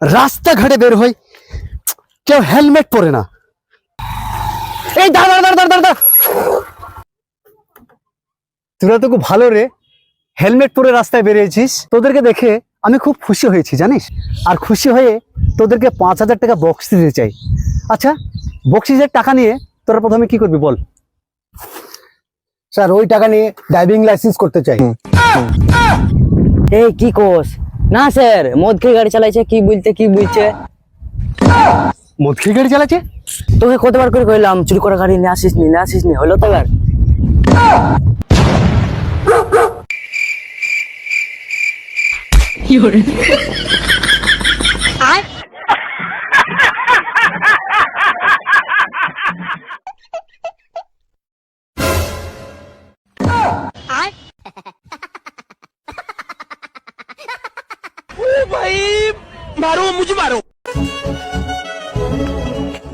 রাস্তাঘাটে বের হই কেউ হেলমেট পরে না। এই দাঁড়া দাঁড়া দাঁড়া দাঁড়া তোরা তো খুব ভালো রে। হেলমেট পরে রাস্তায় বেরিয়েছিস। তোদেরকে দেখে আমি খুব খুশি হয়েছি জানিস? আর খুশি হয়ে তোদেরকে পাঁচ হাজার টাকা বক্স দিতে চাই। আচ্ছা বক্সিসের টাকা নিয়ে তোরা প্রথমে কি করবি বল? স্যার ওই টাকা নিয়ে ড্রাইভিং লাইসেন্স করতে চাই। এই কি কোস? না স্যার মদ খেয়ে গাড়ি চালাইছে কি বলতে কি বুঝছে মদ খেয়ে গাড়ি চালাচ্ছে? তোকে কতবার করে কইলাম চুরি করা গাড়ি নিয়ে আসিস নি নিয়ে আসিস নি হলো তো এবার।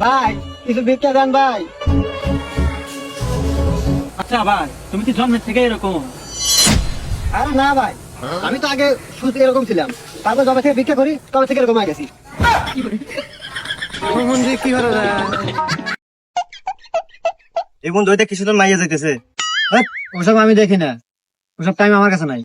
ভাই কিছু ভিক্ষা দেন ভাই। আচ্ছা ভাই তুমি কি জন্মের থেকে এরকম? আরে না ভাই আমি তো আগে শুধু এরকম ছিলাম। তারপর যবে থেকে ভিক্ষা করি তবে থেকে এরকম হয়ে গেছি। কি হলো এই বন্ধু ওইটা মাইয়া যাইতেছে। ওসব আমি দেখি না। ওসব টাইম আমার কাছে নাই।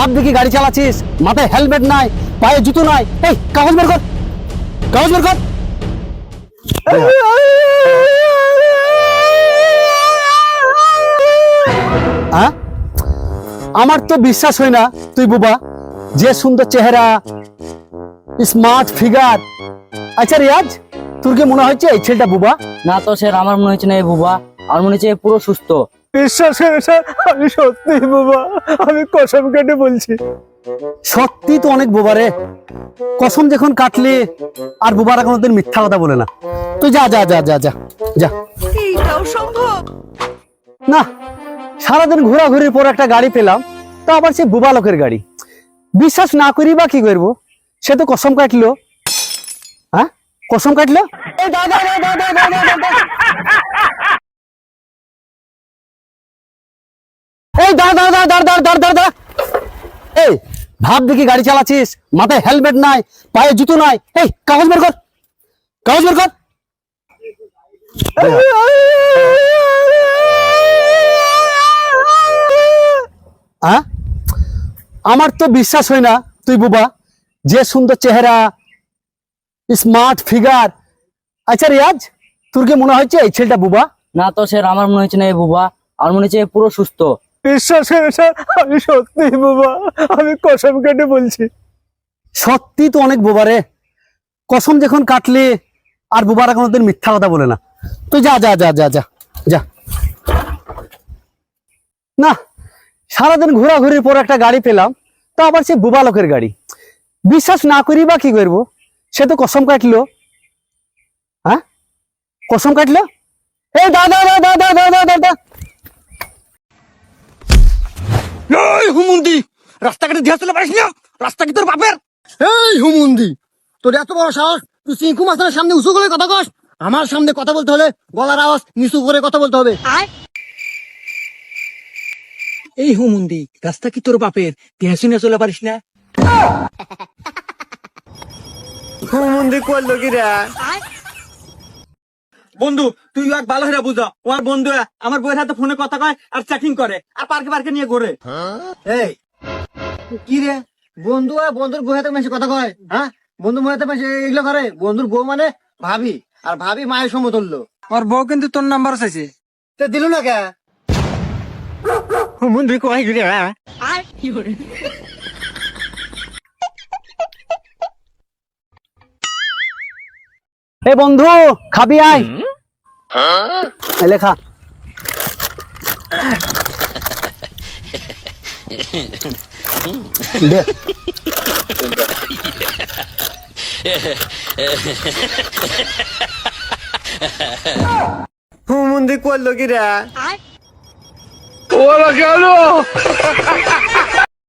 ভাব দেখি গাড়ি চালাচ্ছিস? মাথায় হেলমেট নাই, পায়ে জুতো নাই। এই, কাগজ বের কর। কাগজ বের কর। আমার তো বিশ্বাস হয় না তুই বুবা, যে সুন্দর চেহারা স্মার্ট ফিগার আচ্ছা রিয়াজ, তোর কি মনে হচ্ছে এই ছেলেটা বুবা? না তো স্যার আমার মনে হচ্ছে না এই বুবা। আমার মনে হচ্ছে পুরো সুস্থ। বিশ্বাস করে স্যার আমি সত্যি বাবা আমি কসম কেটে বলছি। সত্যি তো অনেক বোবা রে। কসম যখন কাটলে আর বোবারা কোনোদিন মিথ্যা কথা বলে না। তুই যা যা যা যা যা যা। এইটাও সম্ভব? না সারাদিন ঘোরাঘুরির পর একটা গাড়ি পেলাম তা আবার সে বুবা লোকের গাড়ি। বিশ্বাস না করি বা কি করব? সে তো কসম কাটলো। হ্যাঁ? কসম কাটলো? এই দা, দা, দা, ভাব দেখি গাড়ি চালাচ্ছিস? মাথায় হেলমেট নাই, পায়ে জুতো নাই। এই, কাগজ বের কর, কাগজ বের কর। আমার তো বিশ্বাস হয় না, তুই বুবা, যে সুন্দর চেহারা স্মার্ট ফিগার আচ্ছা রিয়াজ, তোর কি মনে হচ্ছে এই ছেলেটা বুবা? না তো স্যার আমার মনে হচ্ছে না এই বুবা। আমার মনে হচ্ছে পুরো সুস্থ। বিশ্বাস করে স্যার আমি সত্যি বোবা, আমি কসম কেটে বলছি। সত্যি তো অনেক বোবা রে। কসম যখন কাটলে, আর বোবারা কোনোদিন মিথ্যা কথা বলে না। তুই যা যা যা যা যা যা। না, সারাদিন ঘোরাঘুরির পর একটা গাড়ি পেলাম, তা আবার সে বুবা লোকের গাড়ি। বিশ্বাস না করি বা কি করব? সে তো কসম কাটলো। হ্যাঁ? কসম কাটলো? এই দাদা দাদা দাদা দাদা দাদা এই হুমুন্দি রাস্তাঘাটে দিয়া চলে পারিস না? রাস্তা কি তোর বাপের? এই হুমুন্দি তোর এত বড় সাহস তুই সিংকু মাস্টারের সামনে উঁচু করে কথা কস? আমার সামনে কথা বলতে হলে গলার আওয়াজ নিচু করে কথা বলতে হবে। এই হুমুন্দি রাস্তা কি তোর বাপের? দেহা শুনে চলে পারিস না? হুমুন্দি করল কি রে? বন্ধু তুই এক ভালো হয়ে বুঝা। আমার বন্ধু আমার বইয়ের হাতে ফোনে কথা কয় আর চেকিং করে। আর পার্কে পার্কে নিয়ে ঘোরে। এই কি রে? বন্ধু আর বন্ধুর বউ হাতে মেশে কথা কয় হ্যাঁ? বন্ধু বউ হাতে মেশে এগুলো করে। বন্ধুর বউ মানে ভাবি আর ভাবি মায়ের সমতুল্য। ওর বউ কিন্তু তোর নাম্বার চাইছে। তে দিল না কে? হুমুন্দি কয় কি রে এ বন্ধু খাবি আয়। লেখা দে। হুমুন্দি করল কি রে? আর